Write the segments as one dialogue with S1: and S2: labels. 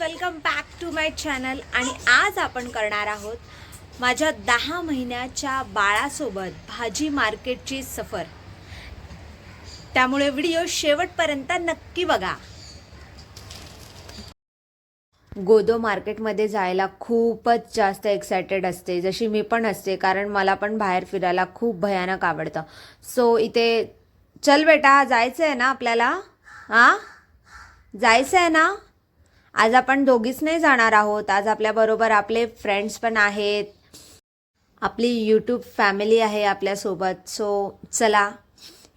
S1: Welcome back to my channel आणि आज आपण करणार आहोत माझ्या दहा महिन्याच्या बाळासोबत भाजी मार्केटची सफर. त्यामुळे व्हिडिओ शेवटपर्यंत नक्की बघा. गोदो मार्केटमध्ये जायला खूपच जास्त एक्सायटेड असते. जशी मी पण असते कारण मला पण बाहेर फिरायला खूप भयानक आवडतं. सो इथे चल बेटा जायचं आहे ना आपल्याला? हां जायचं आहे ना? आज आपण दोघीच नाही जाणार आहोत. आज आपल्याबरोबर आपले फ्रेंड्स पण आहेत. आपली यूट्यूब फॅमिली आहे आपल्यासोबत. सो चला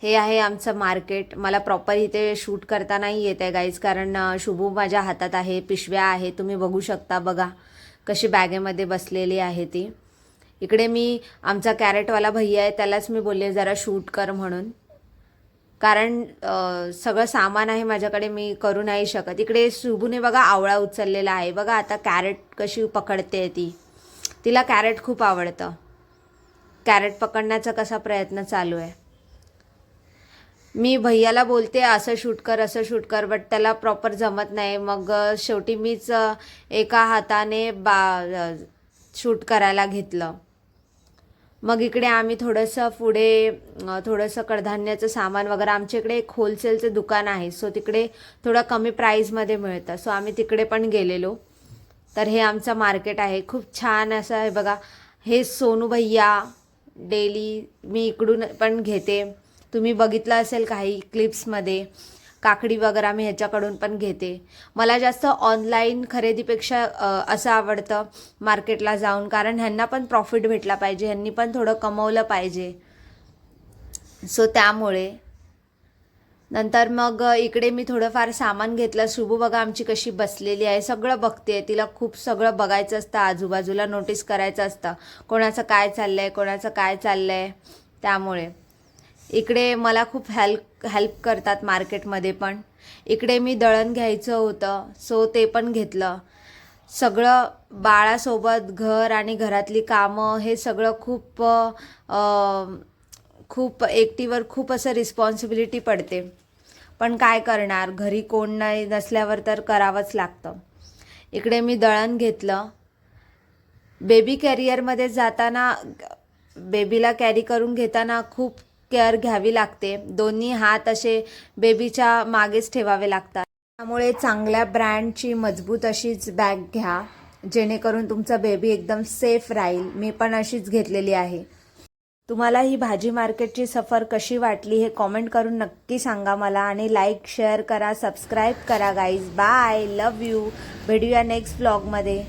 S1: हे आहे आमचं मार्केट मला प्रॉपर इथे शूट करता नाही येत आहे गाईज कारण शुभू माझ्या हातात आहे पिशव्या आहे. तुम्ही बघू शकता बघा. कशी बॅगेमध्ये बसलेली आहे ती. इकडे मी आमचा कॅरेटवाला भैया आहे त्यालाच मी बोलले जरा शूट कर म्हणून. कारण सगळं सामान आहे माझ्याकडे मी करू नाही शकत. इकडे शुभूने बघा आवळा उचललेला आहे. बघा आता कॅरेट कशी पकडते ती. तिला कॅरेट खूप आवडतं. कॅरेट पकडण्याचा कसा प्रयत्न चालू आहे. मी भैयाला बोलते असं शूट कर असं शूट कर बट त्याला प्रॉपर जमत नाही. मग शेवटी मीच एका हाताने बा शूट करायला घेतलं. मग इकडे आम्ही थोडंसं पुढे थोडंसं कडधान्याचं सामान वगैरे आमच्या इकडे एक होलसेलचं दुकान आहे. सो तिकडे थोडं कमी प्राईजमध्ये मिळतं. सो आम्ही तिकडे पण गेलेलो. तर हे आमचं मार्केट आहे. खूप छान असं आहे बघा. हे सोनू भैया डेली मी इकडून पण घेते. तुम्ही बघितलं असेल काही क्लिप्समध्ये काकडी वगैरे मी ह्याच्याकडून पण घेते. मला जास्त ऑनलाईन खरेदीपेक्षा असं आवडतं मार्केटला जाऊन. कारण ह्यांना पण प्रॉफिट भेटला पाहिजे. ह्यांनी पण थोडं कमवलं पाहिजे. सो त्यामुळे. नंतर मग इकडे मी थोडंफार सामान घेतलं. शुभू बघा आमची कशी बसलेली आहे. सगळं बघते. तिला खूप सगळं बघायचं असतं. आजूबाजूला नोटीस करायचं असतं. कोणाचं काय चाललं आहे कोणाचं काय चाललं आहे त्यामुळे. इकडे मला खूप हेल्प हेल्प करतात मार्केटमध्ये पण. इकडे मी दळण घ्यायचं होतं सो ते पण घेतलं. सगळं बाळासोबत घर आणि घरातली कामं हे सगळं खूप खूप एकटीवर खूप असं रिस्पॉन्सिबिलिटी पडते. पण काय करणार? घरी कोण नाही नसल्यावर तर करावंच लागतं. इकडे मी दळण घेतलं. बेबी कॅरियरमध्ये जाताना बेबीला कॅरी करून घेताना खूप केअर घ्यावी लागते. दोन्ही हात असे बेबीच्या मागेच ठेवावे लागतात. त्यामुळे चांगल्या ब्रँडची मजबूत अशीच बॅग घ्या. जेणेकरून तुमचा बेबी एकदम सेफ राहील. मी पण अशीच घेतलेली आहे. तुम्हाला ही भाजी मार्केटची सफर कशी वाटली हे कॉमेंट करून नक्की सांगा मला आणि लाईक शेअर करा सबस्क्राईब करा गाईज बाय. Love you. भेटूया नेक्स्ट ब्लॉगमध्ये